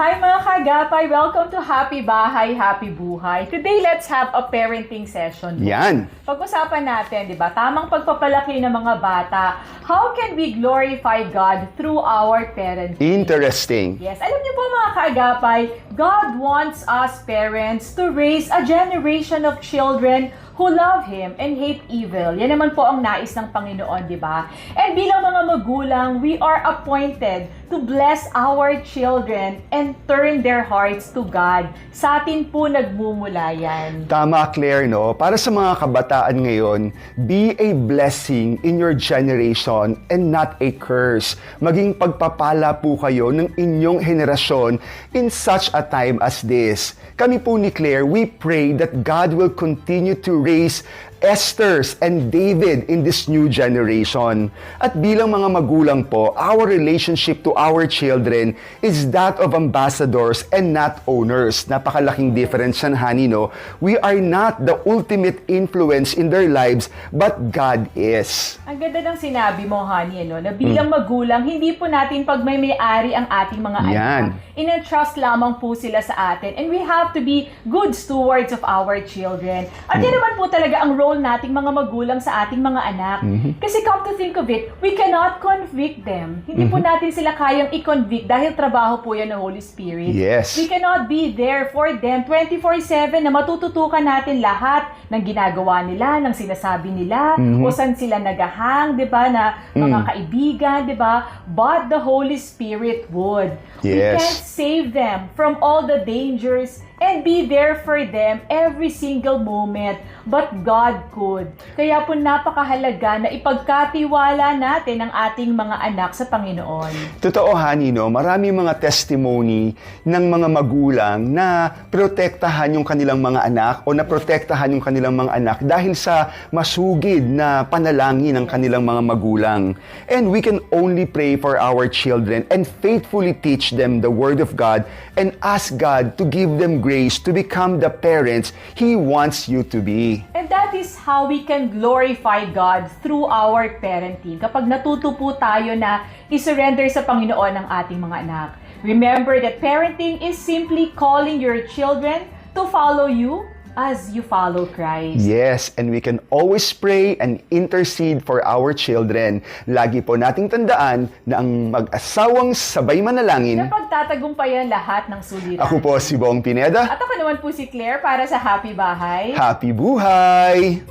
Hi mga kagapay! Welcome to Happy Bahay, Happy Buhay. Today, let's have a parenting session. Yan. Pag-usapan natin, di ba, tamang pagpapalaki ng mga bata. How can we glorify God through our parenting? Interesting. Yes, alam niyo po mga kaagapay, God wants us parents to raise a generation of children who love Him and hate evil. Yan naman po ang nais ng Panginoon, di ba? And bilang mga magulang, we are appointed to bless our children and turn their hearts to God. Sa atin po nagmumula yan. Tama, Claire, no? Para sa mga kabataan ngayon, be a blessing in your generation and not a curse. Maging pagpapala po kayo ng inyong henerasyon in such a time as this. Kami po ni Claire, we pray that God will continue to raise Esther's and David in this new generation. At bilang mga magulang po, our relationship to our children is that of ambassadors and not owners. Napakalaking difference yan, honey, no? We are not the ultimate influence in their lives, but God is. Ang ganda ng sinabi mo, honey, ano, na bilang magulang, hindi po natin pag may may-ari ang ating mga Hmm. Yan. anak. In-entrust lamang po sila sa atin. And we have to be good stewards of our children. At Hmm. yan naman po talaga ang role nating mga magulang sa ating mga anak. Mm-hmm. Kasi come to think of it, we cannot convict them. Hindi po Mm-hmm. natin sila kayang i-convict dahil trabaho po yan ng Holy Spirit. Yes. We cannot be there for them 24-7 na matututukan natin lahat ng ginagawa nila, ng sinasabi nila, Mm-hmm. o saan sila nagahang, di ba, na mga Mm. kaibigan, di ba? But the Holy Spirit would. We Yes. can't save them from all the dangers and be there for them every single moment. But God could. Kaya po napakahalaga na ipagkatiwala natin ang ating mga anak sa Panginoon. Totoo, honey, no? Marami mga testimony ng mga magulang na protektahan yung kanilang mga anak o na protektahan yung kanilang mga anak dahil sa masugid na panalangin ng kanilang mga magulang. And we can only pray for our children and faithfully teach them the Word of God and ask God to give them grace to become the parents He wants you to be. And that is how we can glorify God through our parenting. Kapag natuto po tayo na isurrender sa Panginoon ang ating mga anak. Remember that parenting is simply calling your children to follow you as you follow Christ. Yes, and we can always pray and intercede for our children. Lagi po nating tandaan na ang mag-asawang sabay manalangin. Kapag tatagumpayan lahat ng suliran. Ako po si Bong Pineda. At ako naman po si Claire para sa Happy Bahay. Happy buhay!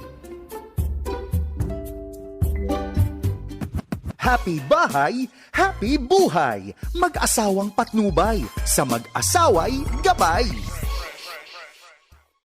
Happy bahay, happy buhay. Mag-asawang patnubay, sa mag-asaway gabay.